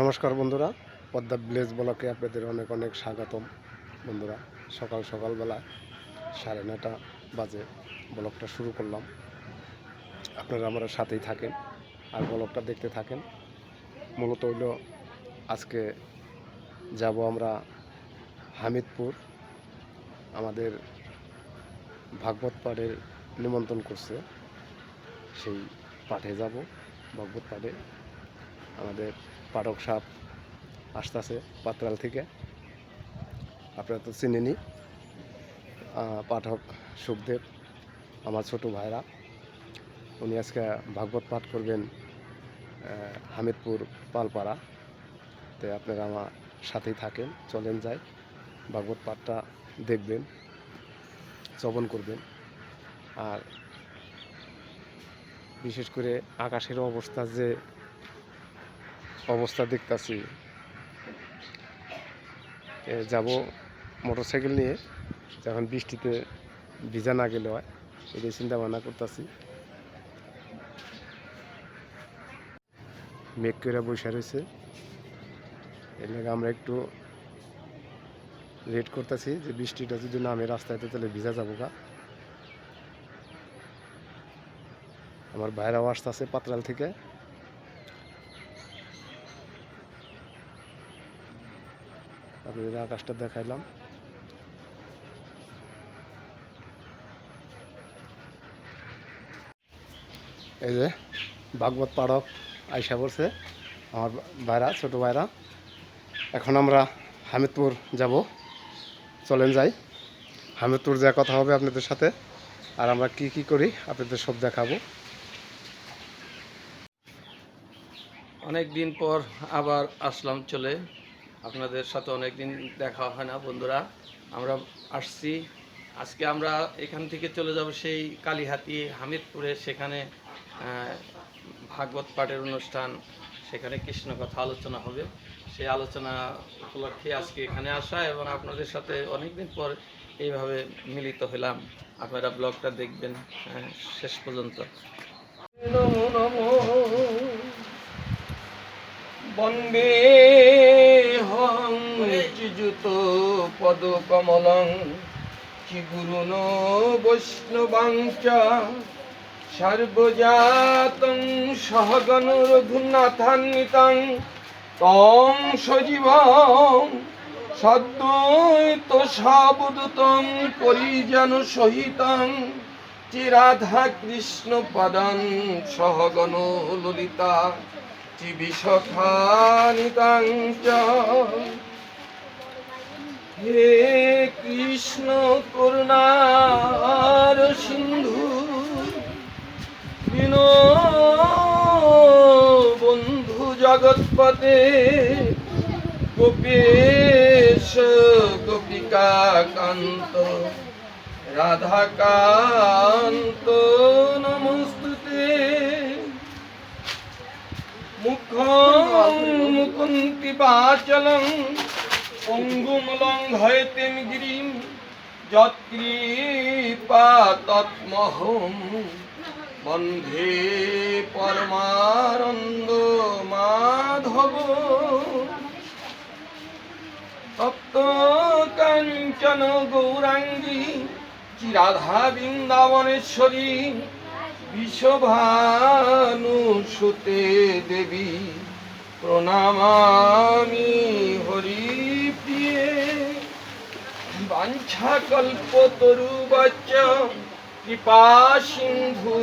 নমস্কার বন্ধুরা, পদ্মা ভিলেজ ব্লকে আপনাদের অনেক অনেক স্বাগতম বন্ধুরা। সকাল সকালবেলা সাড়ে নটা বাজে ব্লকটা শুরু করলাম। আপনারা আমার সাথেই থাকেন আর ব্লকটা দেখতে থাকেন। মূলত হইল আজকে যাব আমরা হামিদপুর, আমাদের ভাগবত পাঠের নিমন্ত্রণ করছে। সেই পাঠে যাব, ভাগবত পাঠে। আমাদের পাঠক সাপ আসতেছে পাত্রাল থেকে। আপনারা তো চিনেনি পাঠক সুখদেব, আমার ছোট ভাইরা। উনি আজকে ভাগবত পাঠ করবেন হামিদপুর পালপাড়া। তো আপনারা আমার সাথেই থাকেন, চলেন যাই, ভাগবত পাঠটা দেখবেন, শ্রবণ করবেন। আর বিশেষ করে আকাশের অবস্থা যে অবস্থা দেখতাছি। যাব মোটরসাইকেল নিয়ে, যখন বৃষ্টিতে ভিজা না গেলে হয়, এটাই চিন্তা ভাবনা করতেছি। মেঘ করে বসে রয়েছে এর আমরা একটু রেড করতেছি যে বৃষ্টিটা যদি নামে রাস্তায় তাহলে ভিজা যাব গা। আমার বাইরেও আসতেছে পাত্রাল থেকে। আপনাদের আকাশটা দেখাইলাম। এই যে ভাগবত পাঠক আইসা পড়ছে, আমার ভাইরা, ছোট ভাইরা। এখন আমরা হামিদপুর যাব। চলেন যাই। হামিদপুর যা কথা হবে আপনাদের সাথে। আর আমরা কি কি করি আপনাদের সব দেখাবো। অনেক দিন পর আবার আসলাম চলে। আপনাদের সাথে অনেকদিন দেখা হয় না বন্ধুরা। আমরা আসছি। আজকে আমরা এখান থেকে চলে যাব সেই কালীহাতি হামিদপুরে। সেখানে ভাগবত পাঠের অনুষ্ঠান সেখানে কৃষ্ণ কথা আলোচনা হবে। সেই আলোচনা উপলক্ষে আজকে এখানে আসা এবং আপনাদের সাথে অনেকদিন পর এইভাবে মিলিত হলাম। আপনারা ব্লগটা দেখবেন হ্যাঁ, শেষ পর্যন্ত। বন্দে চিযুত পদ কমলং চিগুরুন বৈষ্ণবাঞ্চ সর্বজাতং সহগণ রঘুনাথান্বিতং তং সজীবং সদ্বৈত সাবুদতং পরিজন সহিতং চি রাধা কৃষ্ণ পদং সহগণ ললিতা চি বিশখানিতাং চ হে কৃষ্ণ করুণার সিন্ধু দীন বন্ধু জগৎপতে গোপেশ গোপিকা কান্ত রাধাকান্ত নমস্তুতে। মুখং মুকুন্তি বাচলং অঙ্গুম লঙ্ঘয়তেম গিরিম, যৎকৃপা বন্ধে পরমানন্দ মাধব। তপ্ত কাঞ্চন গৌরাঙ্গী চিরাধা বৃন্দাবনেশ্বরী বিশ্বভানু সুতে দেবী। প্রণামামি হরি। বাঞ্ছা কল্প তরু বচ কৃপা সিন্ধু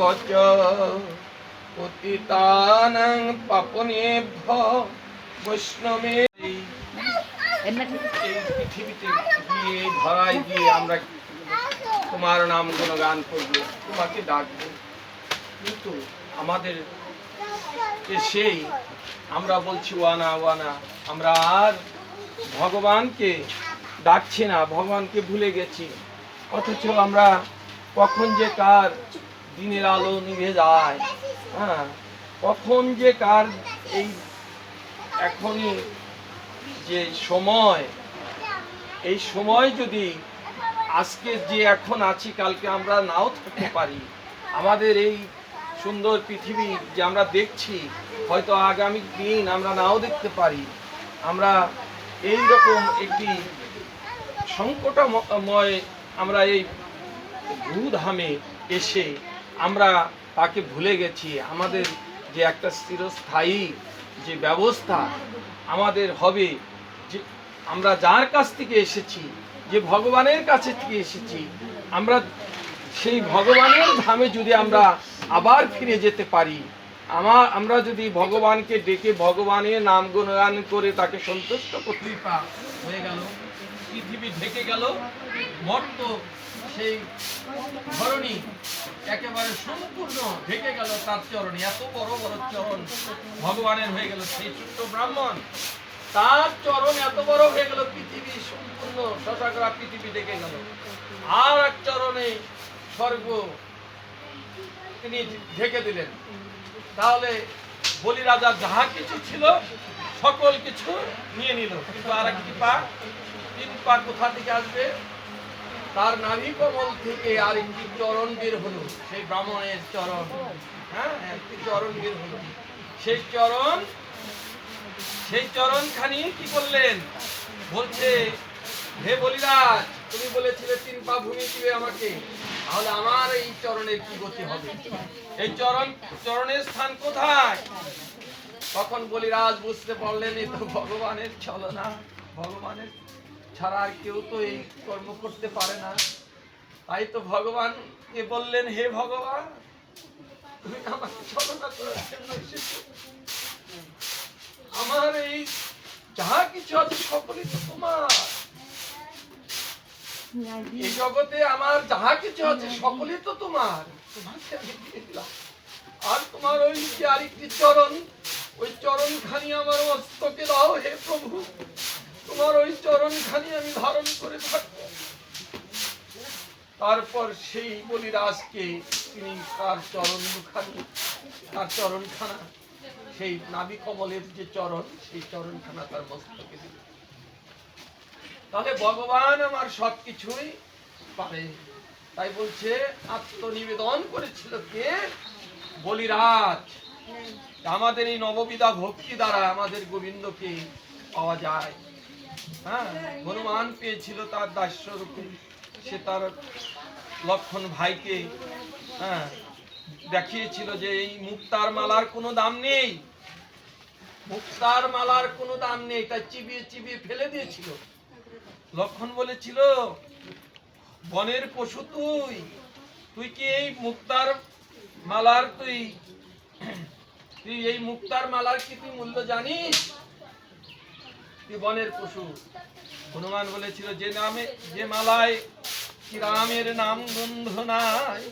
বচ পতিতানাং পাপনেভ্য বৈষ্ণবে। এই পৃথিবীতে গিয়ে ধরায় গিয়ে আমরা তোমার নাম গুণগান করব তোমাকে ডাকবো। কিন্তু আমাদের সেই আমরা বলছি ওয়ানা ওয়ানা আমরা আর ভগবানকে ডাকছি না, ভগবানকে ভুলে গেছি। অথচ আমরা কখন যে কার দিনের আলো নিভে যায় হ্যাঁ? কখন যে কার এই এখনই যে সময়, এই সময় যদি আজকে যে এখন আছি, কালকে আমরা নাও থাকতে পারি। আমাদের এই সুন্দর পৃথিবী যে আমরা দেখছি, হয়তো আগামী দিন আমরা নাও দেখতে পারি। আমরা এই রকম একটি সংকটময় আমরা এই ভূধামে এসে আমরা তাকে ভুলে গেছি। আমাদের যে একটা স্থিরস্থায়ী যে ব্যবস্থা আমাদের হবে, যে আমরা যার কাছ থেকে এসেছি, যে ভগবানের কাছে থেকে এসেছি, আমরা সেই ভগবানের ধামে যদি আমরা আবার ফিরে যেতে পারি আমার আমরা যদি ভগবানকে ডেকে ভগবানের নাম গুণগান করে তাকে সন্তুষ্ট করতে হয়ে গেল। পৃথিবী ঢেকে গেল। মর্ত সেই ধরণী একেবারে সম্পূর্ণ ঢেকে গেল তার চরণে। এত বড় বড় চরণ ভগবানের হয়ে গেল সেই ছোট্ট ব্রাহ্মণ। তার চরণ এত বড় হয়ে গেল, পৃথিবী সম্পূর্ণ শশাকরা পৃথিবী ঢেকে গেল। আর এক চরণে স্বর্গ তিনি ঢেকে দিলেন। তাহলে বলি রাজা যাহা কিছু ছিল, সকল কিছু নিয়ে নিল। কিন্তু আর একটি পা পা কোথা থেকে আসবে? তার নাভি কমল থেকে আর একটি চরণ বের হলো। সেই ব্রাহ্মণের চরণ। হ্যাঁ একটি চরণ বের হলো। সেই চরণ সেই চরণ খানি কি করলেন? বলছে, হে বলিরাজ, তুমি বলেছিলে তিন পা ভূমি দিবে আমাকে। তাহলে আমার এই চরণের কি গতি হবে? এই চরণ, চরণের স্থান কোথায়? তখন বলিরাজ বুঝতে পারলেন এই তো ভগবানের ছলনা, ভগবানের ছাড়া আর কেউ তো এই কর্ম করতে পারে না। তাই তো ভগবান কে বললেন হে ভগবান তুমি আমাকে ছলনা করার জন্য আমার এই যাহা কিছু আছে সকলই তো তোমার। এই জগতে আমার যাহা কিছু আছে সকলই তো তোমার। তোমাকে আমি দিয়ে দিলাম। আর তোমার ওই যে আরেকটি চরণ ওই চরণ খানি আমার মস্তকে দাও হে প্রভু। তোমার ওই চরণ খানি আমি ধারণ করে থাকব। তারপর সেই বলিরাজকে তিনি তার চরণ দুখানি তার চরণখানা সেই নাভি কমলের যে চরণ সেই চরণখানা তার মস্তকে দিল। তাহলে ভগবান আমার সব কিছুই পারে। তাই বলছে আত্মনিবেদন করেছিল কে? বলিরাজ। আমাদের এই নববিধা ভক্তি দ্বারা আমাদের গোবিন্দকে পাওয়া যায়। হ্যাঁ হনুমান পেয়েছিল তার দাস্য রূপে সে তার লক্ষণ ভাইকে হ্যাঁ দেখিয়েছিল যে এই মুক্তার মালার কোনো দাম নেই। মুক্তার মালার কোনো দাম নেই, তাই চিবিয়ে চিবিয়ে ফেলে দিয়েছিল। লক্ষণ বলেছিল, বনের পশু তুই তুই কি এই মুক্তার মালার, তুই তুই এই মুক্তার মালার কি তুই মূল্য জানিস? বনের পশু। হনুমান বলেছিল, যে নামে, যে মালায় রামের নাম গন্ধ নাই,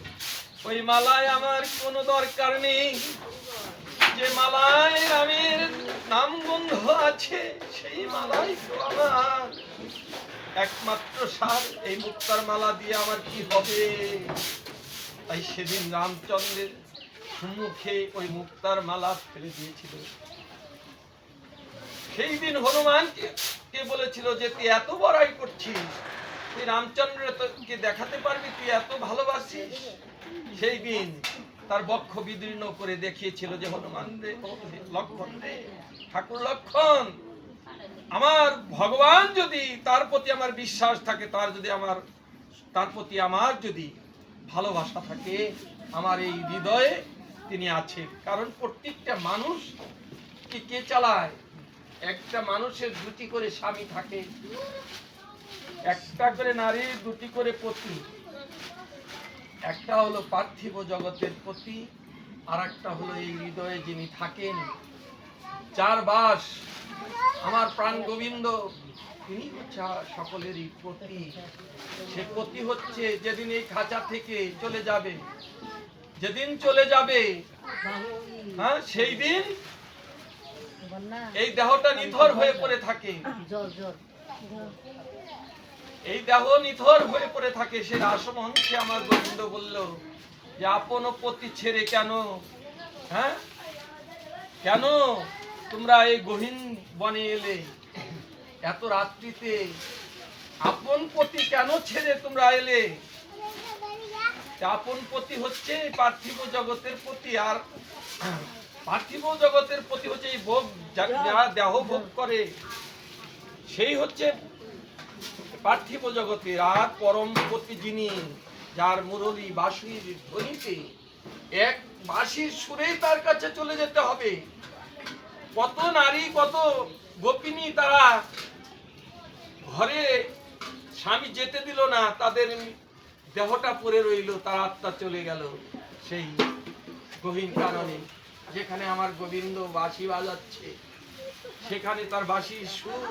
ওই মালায় আমার কোনো দরকার নেই। যে মালায় রামের নাম গন্ধ আছে, সেই মালায় আমার। একমাত্র সার, এই মুক্তার মালা দিয়ে আমার কি হবে? তাই সেদিন রামচন্দ্রের সম্মুখে ওই মুক্তার মালা ফেলে দিয়েছিল। সেই দিন হনুমান কে বলেছিল যে, তুই এত বড়াই করছিস, তুই রামচন্দ্র রামচন্দ্রকে দেখাতে পারবি, তুই এত ভালোবাসিস? সেই দিন তার বক্ষ বিদীর্ণ করে দেখিয়েছিল যে, হনুমান রে, লক্ষণ রে, ঠাকুর লক্ষণ, আমার ভগবান যদি তার প্রতি আমার বিশ্বাস থাকে, তার যদি আমার, তার প্রতি আমার যদি ভালোবাসা থাকে, আমার এই হৃদয়ে তিনি আছেন। কারণ প্রত্যেকটা মানুষ কি, কে চালায়? একটা মানুষের দুটি করে স্বামী থাকে, একটা করে নারী, দুটি করে পতি। একটা হলো পার্থিব জগতের পতি আর একটা হলো এই হৃদয়ে যিনি থাকেন। যার বাস আমার প্রাণ গোবিন্দ, তিনি হচ্ছে সকলেরই পতি। সে পতি হচ্ছে যেদিন এই খাঁচা থেকে চলে যাবে, যেদিন চলে যাবে হ্যাঁ সেই দিন এই দেহটা নিথর হয়ে পড়ে থাকে। এই দেহ নিথর হয়ে পড়ে থাকে সে রাসমহংসে আমার গোবিন্দ বলল, যে আপন পতি ছেড়ে কেন? হ্যাঁ? কেন তোমরা এই গহীন বনে এলে? এত রাত্রিতে আপন পতি কেন ছেড়ে তোমরা এলে? আপন পতি হচ্ছে পার্থিব জগতের প্রতি আর পার্থিব জগতের প্রতি হচ্ছে এই ভোগ যারা দেহ ভোগ করে সেই হচ্ছে পার্থিব জগতের আর পরম প্রতি যিনি যার মুরলী বাঁশির ধ্বনিতে এক বাঁশির সুরেই তার কাছে চলে যেতে হবে। কত নারী কত গোপিনী তারা ঘরে স্বামী যেতে দিল না তাদের দেহটা পড়ে রইল তার আত্মা চলে গেল সেই গহীন কারণে যেখানে আমার গোবিন্দ বাঁশি বাজাচ্ছে, সেখানে তার বাঁশির সুর।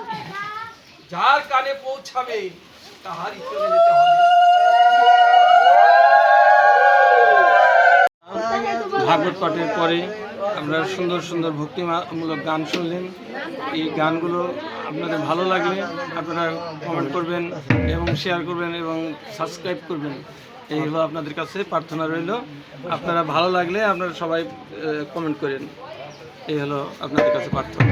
যার কানে পৌঁছাবে, তাহারই চলে যেতে হবে। ভাগবত পাঠের পরে আপনারা সুন্দর সুন্দর ভক্তিমূলক গান শুনলেন। এই গানগুলো আপনাদের ভালো লাগলে আপনারা কমেন্ট করবেন এবং শেয়ার করবেন এবং সাবস্ক্রাইব করবেন। এই হলো আপনাদের কাছে প্রার্থনা রইল। আপনারা ভালো লাগলে আপনারা সবাই কমেন্ট করেন। এই হলো আপনাদের কাছে প্রার্থনা।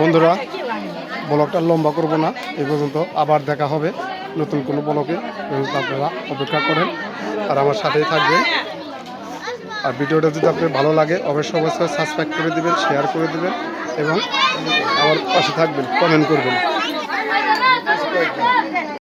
বন্ধুরা, ব্লগটা লম্বা করব না, এ পর্যন্ত আবার দেখা হবে নতুন কোনো ব্লগে। আপনারা অপেক্ষা করেন আর আমার সাথেই থাকবেন। আর ভিডিওটা যদি আপনার ভালো লাগে, অবশ্যই অবশ্যই সাবস্ক্রাইব করে দেবেন শেয়ার করে দেবেন এবং আমার পাশে থাকবেন কমেন্ট করবেন।